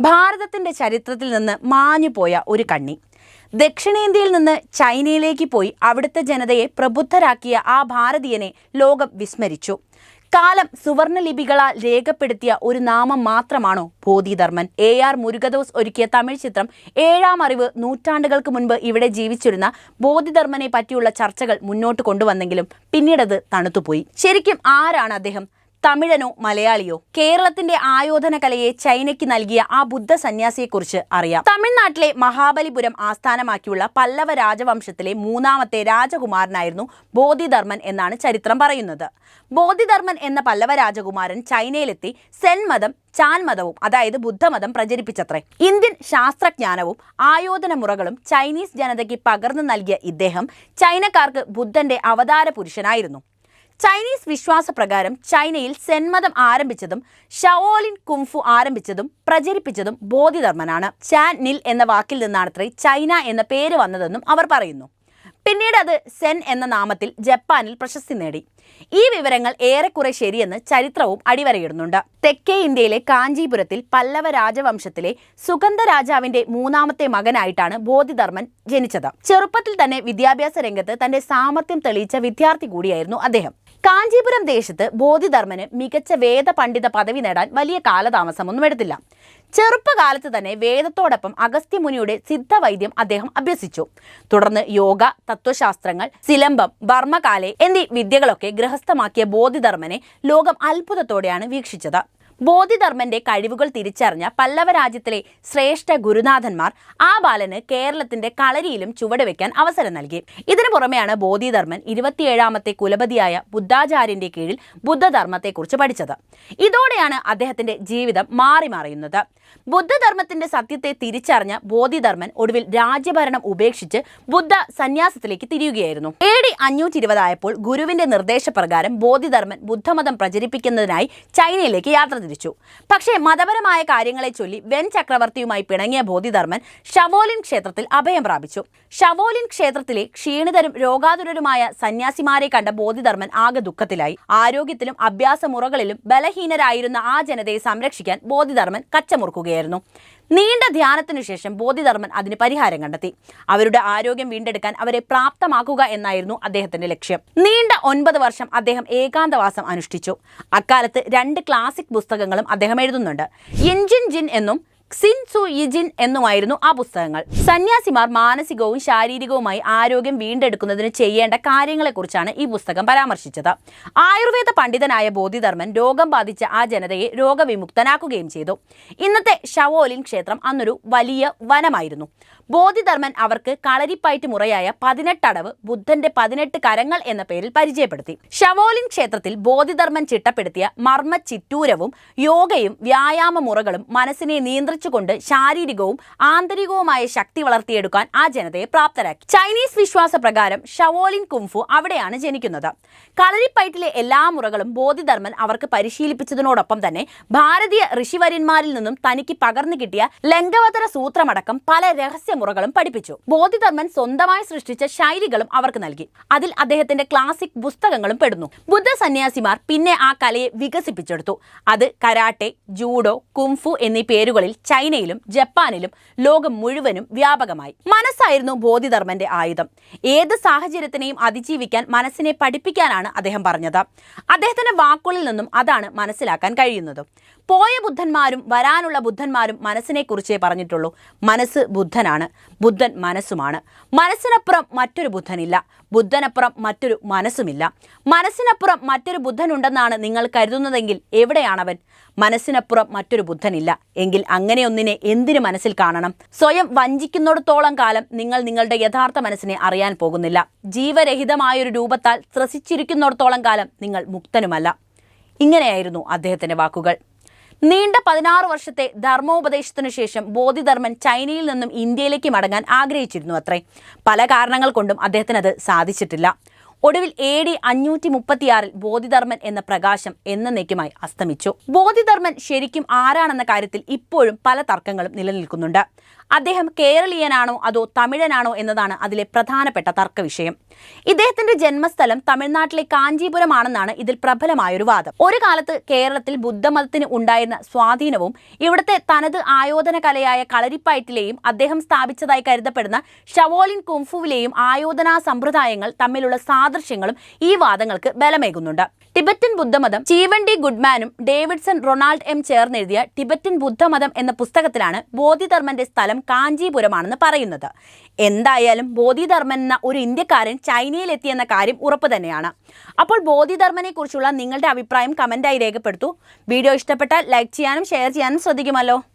ഭാരതത്തിന്റെ ചരിത്രത്തിൽ നിന്ന് മാഞ്ഞുപോയ ഒരു കണ്ണി. ദക്ഷിണേന്ത്യയിൽ നിന്ന് ചൈനയിലേക്ക് പോയി അവിടുത്തെ ജനതയെ പ്രബുദ്ധരാക്കിയ ആ ഭാരതീയനെ ലോകം വിസ്മരിച്ചു. കാലം സുവർണ ലിപികളാൽ രേഖപ്പെടുത്തിയ ഒരു നാമം മാത്രമാണോ ബോധിധർമ്മൻ. എ ആർ മുരുകദോസ് ഒരുക്കിയ തമിഴ് ചിത്രം ഏഴാം അറിവ് നൂറ്റാണ്ടുകൾക്ക് മുൻപ് ഇവിടെ ജീവിച്ചിരുന്ന ബോധിധർമ്മനെ പറ്റിയുള്ള ചർച്ചകൾ മുന്നോട്ട് കൊണ്ടുവന്നെങ്കിലും പിന്നീടത് തണുത്തുപോയി. ശരിക്കും ആരാണ് അദ്ദേഹം? തമിഴനോ മലയാളിയോ? കേരളത്തിന്റെ ആയോധന കലയെ ചൈനയ്ക്ക് നൽകിയ ആ ബുദ്ധ സന്യാസിയെക്കുറിച്ച് അറിയാം. തമിഴ്നാട്ടിലെ മഹാബലിപുരം ആസ്ഥാനമാക്കിയുള്ള പല്ലവ രാജവംശത്തിലെ മൂന്നാമത്തെ രാജകുമാരനായിരുന്നു ബോധിധർമ്മൻ എന്നാണ് ചരിത്രം പറയുന്നത്. ബോധിധർമ്മൻ എന്ന പല്ലവ രാജകുമാരൻ ചൈനയിലെത്തി സെൻ മതം ചാൻ മതവും അതായത് ബുദ്ധമതം പ്രചരിപ്പിച്ചത്രേ. ഇന്ത്യൻ ശാസ്ത്രജ്ഞാനവും ആയോധന മുറകളും ചൈനീസ് ജനതയ്ക്ക് പകർന്നു നൽകിയ ഇദ്ദേഹം ചൈനക്കാർക്ക് ബുദ്ധന്റെ അവതാര പുരുഷനായിരുന്നു ചൈനീസ് വിശ്വാസപ്രകാരം ചൈനയിൽ സെൻമതം ആരംഭിച്ചതും ഷവോലിൻ കുംഫു ആരംഭിച്ചതും പ്രചരിപ്പിച്ചതും ബോധിധർമ്മനാണ്. ചാൻ നിൽ എന്ന വാക്കിൽ നിന്നാണത്രേ ചൈന എന്ന പേര് വന്നതെന്നും അവർ പറയുന്നു. പിന്നീട് അത് സെൻ എന്ന നാമത്തിൽ ജപ്പാനിൽ പ്രശസ്തി നേടി. ഈ വിവരങ്ങൾ ഏറെക്കുറെ ശരിയെന്ന് ചരിത്രവും അടിവരയിടുന്നുണ്ട്. തെക്കേ ഇന്ത്യയിലെ കാഞ്ചീപുരത്തിൽ പല്ലവ രാജവംശത്തിലെ സുഗന്ധ രാജാവിന്റെ മൂന്നാമത്തെ മകനായിട്ടാണ് ബോധിധർമ്മൻ ജനിച്ചത്. ചെറുപ്പത്തിൽ തന്നെ വിദ്യാഭ്യാസ രംഗത്ത് തന്റെ സാമർത്ഥ്യം തെളിയിച്ച വിദ്യാർത്ഥി കൂടിയായിരുന്നു അദ്ദേഹം. കാഞ്ചീപുരം ദേശത്ത് ബോധിധർമ്മന് മികച്ച വേദ പണ്ഡിത പദവി നേടാൻ വലിയ കാലതാമസമൊന്നും എടുത്തില്ല. ചെറുപ്പകാലത്ത് തന്നെ വേദത്തോടൊപ്പം അഗസ്ത്യമുനിയുടെ സിദ്ധവൈദ്യം അദ്ദേഹം അഭ്യസിച്ചു. തുടർന്ന് യോഗ തത്വശാസ്ത്രങ്ങൾ സിലംബം ബർമ്മകാലെ എന്നീ വിദ്യകളൊക്കെ ഗൃഹസ്ഥമാക്കിയ ബോധിധർമ്മനെ ലോകം അത്ഭുതത്തോടെയാണ് വീക്ഷിച്ചത് ബോധിധർമ്മന്റെ കഴിവുകൾ തിരിച്ചറിഞ്ഞ പല്ലവ രാജ്യത്തിലെ ശ്രേഷ്ഠ ഗുരുനാഥന്മാർ ആ ബാലന് കേരളത്തിന്റെ കളരിയിലും ചുവടുവെക്കാൻ അവസരം നൽകി. ഇതിനു പുറമെയാണ് ബോധിധർമ്മൻ ഇരുപത്തിയേഴാമത്തെ കുലപതിയായ ബുദ്ധാചാര്യന്റെ കീഴിൽ ബുദ്ധധർമ്മത്തെക്കുറിച്ച് പഠിച്ചത്. ഇതോടെയാണ് അദ്ദേഹത്തിന്റെ ജീവിതം മാറി മറിയുന്നത്. ബുദ്ധധർമ്മത്തിന്റെ സത്യത്തെ തിരിച്ചറിഞ്ഞ ബോധിധർമ്മൻ ഒടുവിൽ രാജ്യഭരണം ഉപേക്ഷിച്ച് ബുദ്ധ സന്യാസത്തിലേക്ക് തിരിയുകയായിരുന്നു. എ ഡി അഞ്ഞൂറ്റി ഇരുപതായപ്പോൾ ഗുരുവിന്റെ നിർദ്ദേശപ്രകാരം ബോധിധർമ്മൻ ബുദ്ധമതം പ്രചരിപ്പിക്കുന്നതിനായി ചൈനയിലേക്ക് യാത്ര തിരിച്ചു പക്ഷേ മതപരമായ കാര്യങ്ങളെ ചൊല്ലി വെൻ ചക്രവർത്തിയുമായി പിണങ്ങിയ ബോധിധർമ്മൻ ഷവോലിൻ ക്ഷേത്രത്തിൽ അഭയം പ്രാപിച്ചു. ഷവോലിൻ ക്ഷേത്രത്തിലെ ക്ഷീണിതരും രോഗാതുരരുമായ സന്യാസിമാരെ കണ്ട ബോധിധർമ്മൻ ആകെ ദുഃഖത്തിലായി. ആരോഗ്യത്തിലും അഭ്യാസമുറകളിലും ബലഹീനരായിരുന്ന ആ ജനതയെ സംരക്ഷിക്കാൻ ബോധിധർമ്മൻ കച്ചമുറുക്കുകയായിരുന്നു. നീണ്ട ധ്യാനത്തിനു ശേഷം ബോധിധർമ്മൻ അതിന് പരിഹാരം കണ്ടെത്തി. അവരുടെ ആരോഗ്യം വീണ്ടെടുക്കാൻ അവരെ പ്രാപ്തമാക്കുക എന്നായിരുന്നു അദ്ദേഹത്തിന്റെ ലക്ഷ്യം. നീണ്ട ഒൻപത് വർഷം അദ്ദേഹം ഏകാന്തവാസം അനുഷ്ഠിച്ചു. അക്കാലത്ത് രണ്ട് ക്ലാസിക് പുസ്തകങ്ങളും അദ്ദേഹം എഴുതുന്നുണ്ട്. ഇൻജിൻ ജിൻ എന്നും ക്സിൻ സു യിജിൻ എന്നുമായിരുന്നു ആ പുസ്തകങ്ങൾ. സന്യാസിമാർ മാനസികവും ശാരീരികവുമായി ആരോഗ്യം വീണ്ടെടുക്കുന്നതിന് ചെയ്യേണ്ട കാര്യങ്ങളെക്കുറിച്ചാണ് ഈ പുസ്തകം പരാമർശിച്ചത്. ആയുർവേദ പണ്ഡിതനായ ബോധിധർമ്മൻ രോഗം ബാധിച്ച ആ ജനതയെ രോഗവിമുക്തനാക്കുകയും ചെയ്തു. ഇന്നത്തെ ഷവോലിൻ ക്ഷേത്രം അന്നൊരു വലിയ വനമായിരുന്നു. ബോധിധർമ്മൻ അവർക്ക് കളരിപ്പയറ്റ് മുറയായ പതിനെട്ടടവ് ബുദ്ധന്റെ പതിനെട്ട് കരങ്ങൾ എന്ന പേരിൽ പരിചയപ്പെടുത്തി. ഷവോലിൻ ക്ഷേത്രത്തിൽ ബോധിധർമ്മൻ ചിട്ടപ്പെടുത്തിയ മർമ്മ ചിറ്റൂരവും യോഗയും വ്യായാമ മുറകളും മനസ്സിനെ നിയന്ത്രിച്ചുകൊണ്ട് ശാരീരികവും ആന്തരികവുമായ ശക്തി വളർത്തിയെടുക്കാൻ ആ ജനതയെ പ്രാപ്തരാക്കി. ചൈനീസ് വിശ്വാസ പ്രകാരം ഷവോലിൻ കുംഫു അവിടെയാണ് ജനിക്കുന്നത്. കളരിപ്പയറ്റിലെ എല്ലാ മുറകളും ബോധിധർമ്മൻ അവർക്ക് പരിശീലിപ്പിച്ചതിനോടൊപ്പം തന്നെ ഭാരതീയ ഋഷിവര്യന്മാരിൽ നിന്നും തനിക്ക് പകർന്നു കിട്ടിയ ലങ്കവതര സൂത്രമടക്കം പല രഹസ്യ രഹസ്യമുറകളും പഠിപ്പിച്ചു. ബോധിധർമ്മൻ സ്വന്തമായി സൃഷ്ടിച്ച ശൈലികളും അവർക്ക് നൽകി. അതിൽ അദ്ദേഹത്തിന്റെ ക്ലാസിക് പുസ്തകങ്ങളും പെടുന്നു. ബുദ്ധ സന്യാസിമാർ പിന്നെ ആ കലയെ വികസിപ്പിച്ചെടുത്തു. അത് കരാട്ടെ ജൂഡോ കുംഫു എന്നീ പേരുകളിൽ ചൈനയിലും ജപ്പാനിലും ലോകം മുഴുവനും വ്യാപകമായി. മനസ്സായിരുന്നു ബോധിധർമ്മന്റെ ആയുധം. ഏത് സാഹചര്യത്തിനെയും അതിജീവിക്കാൻ മനസ്സിനെ പഠിപ്പിക്കാനാണ് അദ്ദേഹം പറഞ്ഞത്. അദ്ദേഹത്തിന്റെ വാക്കുകളിൽ നിന്നും അതാണ് മനസ്സിലാക്കാൻ കഴിയുന്നത്. പോയ ബുദ്ധന്മാരും വരാനുള്ള ബുദ്ധന്മാരും മനസ്സിനെക്കുറിച്ചേ പറഞ്ഞിട്ടുള്ളൂ. മനസ്സ് ബുദ്ധനാണ്. ബുദ്ധൻ മനസ്സുമാണ്. മനസ്സിനപ്പുറം മറ്റൊരു ബുദ്ധനില്ല. ബുദ്ധനപ്പുറം മറ്റൊരു മനസ്സുമില്ല. മനസ്സിനപ്പുറം മറ്റൊരു ബുദ്ധനുണ്ടെന്നാണ് നിങ്ങൾ കരുതുന്നതെങ്കിൽ എവിടെയാണവൻ? മനസ്സിനപ്പുറം മറ്റൊരു ബുദ്ധനില്ല. എങ്കിൽ അങ്ങനെയൊന്നിനെ എന്തിനു മനസ്സിൽ കാണണം? സ്വയം വഞ്ചിക്കുന്നിടത്തോളം കാലം നിങ്ങൾ നിങ്ങളുടെ യഥാർത്ഥ മനസ്സിനെ അറിയാൻ പോകുന്നില്ല. ജീവരഹിതമായൊരു രൂപത്താൽ ത്രസിച്ചിരിക്കുന്നിടത്തോളം കാലം നിങ്ങൾ മുക്തനുമല്ല. ഇങ്ങനെയായിരുന്നു അദ്ദേഹത്തിന്റെ വാക്കുകൾ. നീണ്ട പതിനാറ് വർഷത്തെ ധർമ്മോപദേശത്തിനു ശേഷം ബോധിധർമ്മൻ ചൈനയിൽ നിന്നും ഇന്ത്യയിലേക്ക് മടങ്ങാൻ ആഗ്രഹിച്ചിരുന്നു അത്രേ. പല കാരണങ്ങൾ കൊണ്ടും അദ്ദേഹത്തിന് അത് സാധിച്ചിട്ടില്ല. ഒടുവിൽ എ ഡി അഞ്ഞൂറ്റി മുപ്പത്തിയാറിൽ ബോധിധർമ്മൻ എന്ന പ്രകാശം എന്നേക്കുമായി അസ്തമിച്ചു. ബോധിധർമ്മൻ ശരിക്കും ആരാണെന്ന കാര്യത്തിൽ ഇപ്പോഴും പല തർക്കങ്ങളും നിലനിൽക്കുന്നുണ്ട്. അദ്ദേഹം കേരളീയനാണോ അതോ തമിഴനാണോ എന്നതാണ് അതിലെ പ്രധാനപ്പെട്ട തർക്ക വിഷയം ഇദ്ദേഹത്തിന്റെ ജന്മസ്ഥലം തമിഴ്നാട്ടിലെ കാഞ്ചീപുരമാണെന്നാണ് ഇതിൽ പ്രബലമായൊരു വാദം. ഒരു കാലത്ത് കേരളത്തിൽ ബുദ്ധമതത്തിന് ഉണ്ടായിരുന്ന സ്വാധീനവും ഇവിടുത്തെ തനത് ആയോധന കലയായ കളരിപ്പയറ്റിലെയും അദ്ദേഹം സ്ഥാപിച്ചതായി കരുതപ്പെടുന്ന ഷവോലിൻ കുംഫുവിലെയും ആയോധനാ സമ്പ്രദായങ്ങൾ തമ്മിലുള്ള സാദൃശ്യങ്ങളും ഈ വാദങ്ങൾക്ക് ബലമേകുന്നുണ്ട്. ടിബറ്റൻ ബുദ്ധമതം ചീവണ്ടി ഗുഡ്മാനും ഡേവിഡ്സൺ റൊണാൾഡ് എം ചേർന്നെഴുതിയ ടിബറ്റൻ ബുദ്ധമതം എന്ന പുസ്തകത്തിലാണ് ബോധിധർമ്മന്റെ സ്ഥലം കാഞ്ചീപുരമാണെന്ന് പറയുന്നത്. എന്തായാലും ബോധിധർമ്മൻ എന്ന ഒരു ഇന്ത്യക്കാരൻ ചൈനയിലെത്തിയെന്ന കാര്യം ഉറപ്പ് തന്നെയാണ്. അപ്പോൾ ബോധിധർമ്മനെ കുറിച്ചുള്ള നിങ്ങളുടെ അഭിപ്രായം കമന്റായി രേഖപ്പെടുത്തൂ. വീഡിയോ ഇഷ്ടപ്പെട്ടാൽ ലൈക്ക് ചെയ്യാനും ഷെയർ ചെയ്യാനും ശ്രദ്ധിക്കുമല്ലോ.